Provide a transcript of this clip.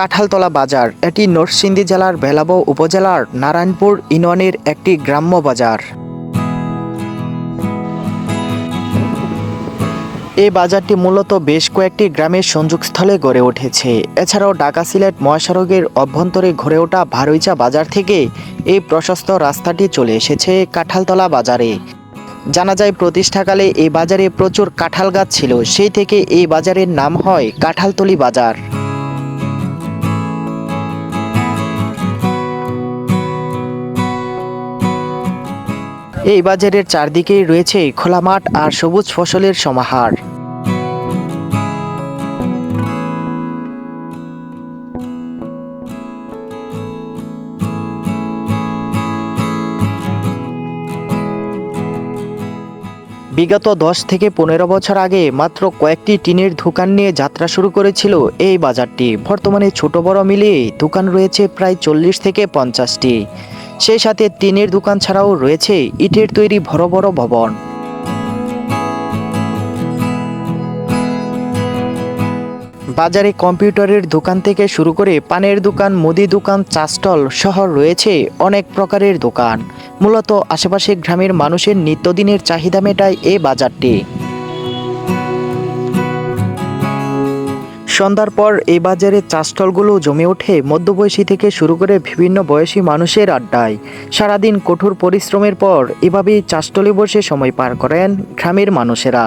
কাঁঠালতলা বাজার। এটি নরসিংদী জেলার ভেলাবো উপজেলার নারায়ণপুর ইউনিয়নের একটি গ্রাম্য বাজার। এই বাজারটি মূলত বেশ কয়েকটি গ্রামের সংযোগস্থলে গড়ে উঠেছে। এছাড়াও ঢাকা সিলেট মহাসড়কের অভ্যন্তরে গড়ে ওঠা ভারুইচা বাজার থেকে এই প্রশস্ত রাস্তাটি চলে এসেছে কাঁঠালতলা বাজারে। জানা যায়, প্রতিষ্ঠাকালে এই বাজারে প্রচুর কাঁঠাল গাছ ছিল। সেই থেকে এই বাজারের নাম হয় কাঁঠালতলি বাজার। এই বাজারের চারদিকেই রয়েছে খোলা মাঠ আর সবুজ ফসলের সমাহার। বিগত দশ থেকে পনেরো বছর আগে মাত্র কয়েকটি টিনের দোকান নিয়ে যাত্রা শুরু করেছিল এই বাজারটি। বর্তমানে ছোট বড় মিলিয়ে দোকান রয়েছে প্রায় চল্লিশ থেকে পঞ্চাশটি। সেই সাথে টিনের দোকান ছাড়াও রয়েছে ইটের তৈরি বড় বড় ভবন। বাজারে কম্পিউটারের দোকান থেকে শুরু করে পানের দোকান, মুদি দোকান চা স্টল সহ রয়েছে অনেক প্রকারের দোকান। মূলত আশেপাশে গ্রামের মানুষের নিত্যদিনের চাহিদা মেটায় এ বাজারটি। সন্ধ্যার পর এই বাজারে চাষস্থলগুলো জমে ওঠে। মধ্যবয়সী থেকে শুরু করে বিভিন্ন বয়সী মানুষের আড্ডায়। সারাদিন কঠোর পরিশ্রমের পর এভাবেই চাষস্থলে বসে সময় পার করেন গ্রামের মানুষেরা।